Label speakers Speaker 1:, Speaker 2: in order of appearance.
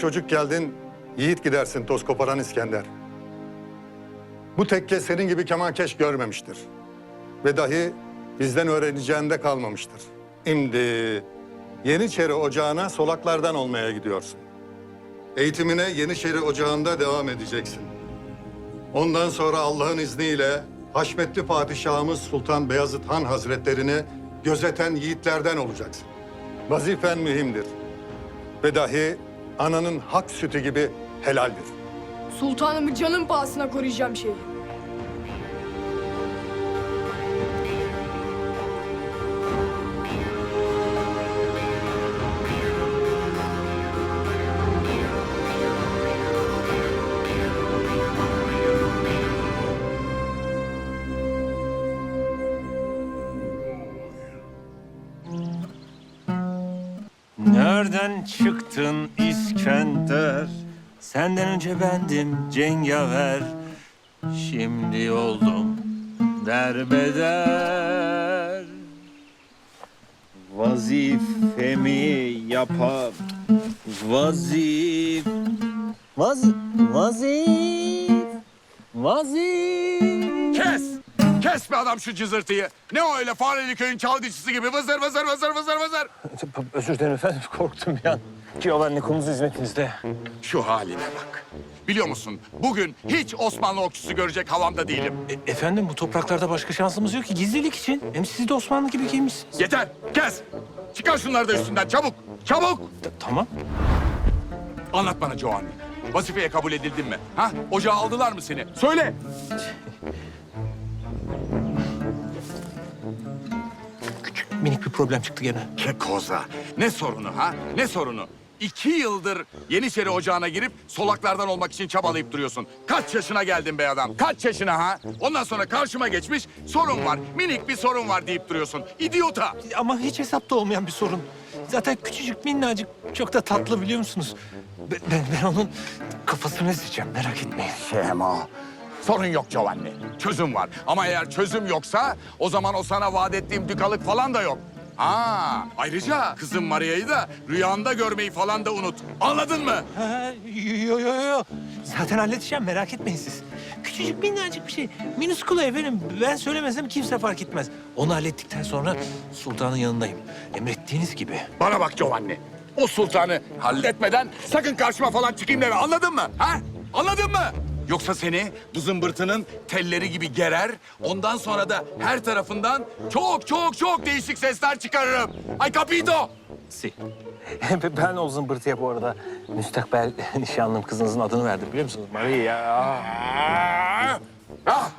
Speaker 1: Çocuk geldin, yiğit gidersin toz koparan İskender. Bu tekke senin gibi kemankeş görmemiştir. Ve dahi bizden öğreneceğinde kalmamıştır. Şimdi Yeniçeri Ocağı'na solaklardan olmaya gidiyorsun. Eğitimine Yeniçeri Ocağı'nda devam edeceksin. Ondan sonra Allah'ın izniyle Haşmetli Padişahımız Sultan Beyazıt Han Hazretlerini gözeten yiğitlerden olacaksın. Vazifen mühimdir ve dahi ananın hak sütü gibi helaldir.
Speaker 2: Sultanımı canın pahasına koruyacağım şeyi.
Speaker 3: Nereden çıktın İskender? Senden önce bendim cengaver. Şimdi oldum derbeder. Vazifemi yapar. Vazif. Vaz... Vazif. Vazif.
Speaker 4: Kes! Kes be adam şu cızırtıyı. Ne o öyle Fareli köyün çalgıcısı gibi vızır vızır vızır vızır vızır.
Speaker 3: Özür dilerim efendim korktum bir an. Giovanni konumuz hizmetinizde.
Speaker 4: Şu haline bak. Biliyor musun bugün hiç Osmanlı okçusu görecek havamda değilim.
Speaker 3: E, efendim bu topraklarda başka şansımız yok ki gizlilik için. Hem siz de Osmanlı gibi giymişsiniz.
Speaker 4: Yeter kes! Çıkar şunları da üstünden çabuk çabuk.
Speaker 3: T- tamam.
Speaker 4: Anlat bana Giovanni. Vazifeye kabul edildin mi? Ha? Ocağa aldılar mı seni? Söyle.
Speaker 3: Minik bir problem çıktı gene.
Speaker 4: Kekoza. Ne sorunu ha? Ne sorunu? İki yıldır Yeniçeri Ocağı'na girip solaklardan olmak için çabalayıp duruyorsun. Kaç yaşına geldin be adam? Kaç yaşına ha? Ondan sonra karşıma geçmiş sorun var, minik bir sorun var deyip duruyorsun. İdiota!
Speaker 3: Ama hiç hesapta olmayan bir sorun. Zaten küçücük minnacık çok da tatlı biliyor musunuz? Ben, ben, ben onun kafasını ezeceğim merak etmeyin.
Speaker 4: Şema. Sorun yok Giovanni. Çözüm var. Ama eğer çözüm yoksa o zaman o sana vaat ettiğim dükalık falan da yok. Ha, ayrıca kızım Maria'yı da rüyanda görmeyi falan da unut. Anladın mı?
Speaker 3: Ha, yo yo yo. Zaten halledeceğim merak etmeyin siz. Küçücük minnacık bir şey. Minuskula efendim. Ben söylemesem kimse fark etmez. Onu hallettikten sonra sultanın yanındayım. Emrettiğiniz gibi.
Speaker 4: Bana bak Giovanni. O sultanı halletmeden sakın karşıma falan çıkayım deme. Anladın mı? Ha? Anladın mı? Yoksa seni bu zımbırtının telleri gibi gerer. Ondan sonra da her tarafından çok çok çok değişik sesler çıkarırım. Ay capito?
Speaker 3: Si. Ben o zımbırtıya bu arada müstakbel nişanlım kızınızın adını verdim biliyor musunuz? Maria.
Speaker 4: Ah!